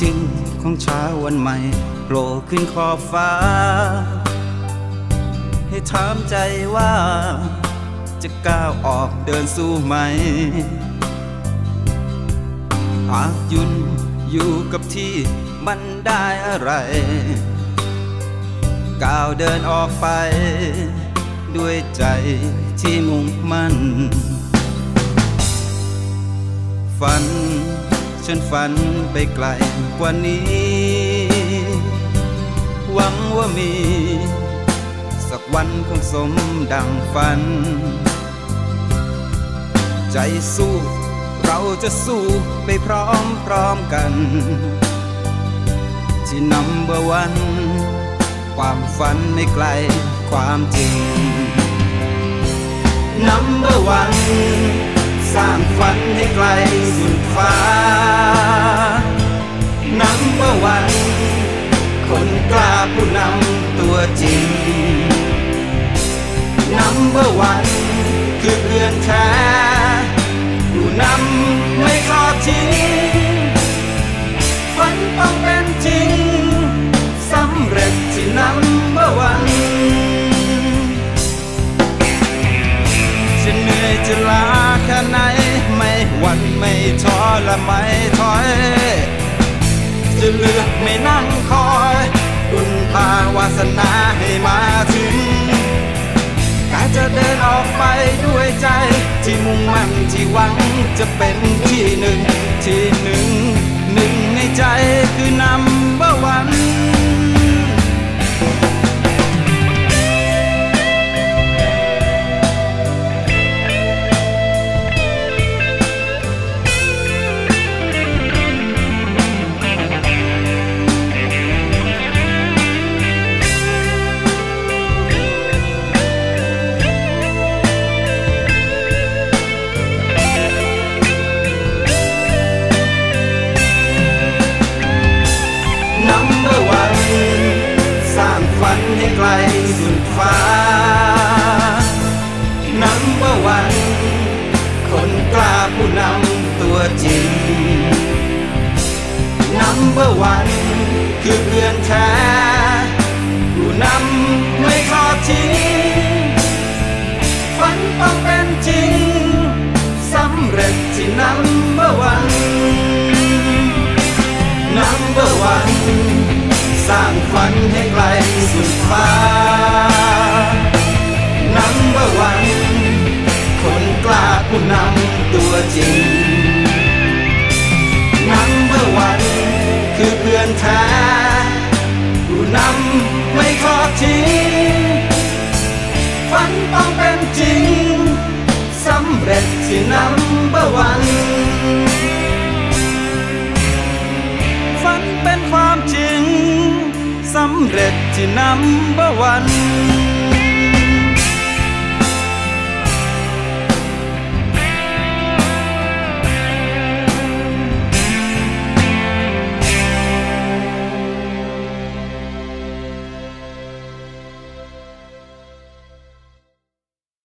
จริงของเช้าวันใหม่โผล่ขึ้นขอบฟ้า ให้ถามใจว่า จะก้าวออกเดินสู้ไหม หากยุนอยู่กับที่มันได้อะไรก้าวเดินออกไป ด้วยใจที่มุ่งมั่นฝัน ฉันฝันไปไกลกว่านี้ หวังว่ามี สักวันคงสมดังฝัน ใจสู้เราจะสู้ไปพร้อมพร้อมกัน ที่นำเบอร์วัน ความฝันไม่ไกลความจริงนำเบอร์วัน สร้างฝันให้ไกลสุดฟ้านัมเบอร์วัน คนกล้าผู้นำตัวจริงนัมเบอร์วัน คือเพื่อนแท้ผู้นำไม่ทอดทิ้งฝันต้องเป็นจริงสำเร็จที่นัมเบอร์วันจะเหนื่อยจะลา ไหน ไม่หวั่นไม่ท้อและไม่ถอย จะเลือกไม่นั่งคอยบุญพาวาสนาให้มาถึงแต่จะเดินออกไปด้วยใจ ที่มุ่งมั่นที่หวังจะเป็นที่หนึ่ง ที่หนึ่ง หนึ่งในใจคือนำ ไกลสุดฟ้านัมเบอร์วัน คนกล้าผู้นำตัวจริงนัมเบอร์วันคือเพื่อนแท้ผู้นำไม่ทอดทิ้งฝันต้องเป็นจริงสำเร็จที่นัมเบอร์วันนัมเบอร์วัน สร้างฝันให้ไกลสุดฟ้านัมเบอร์วัน คนกล้าผู้นำตัวจริงนัมเบอร์วัน คือเพื่อนแท้ สำเร็จที่นับวัน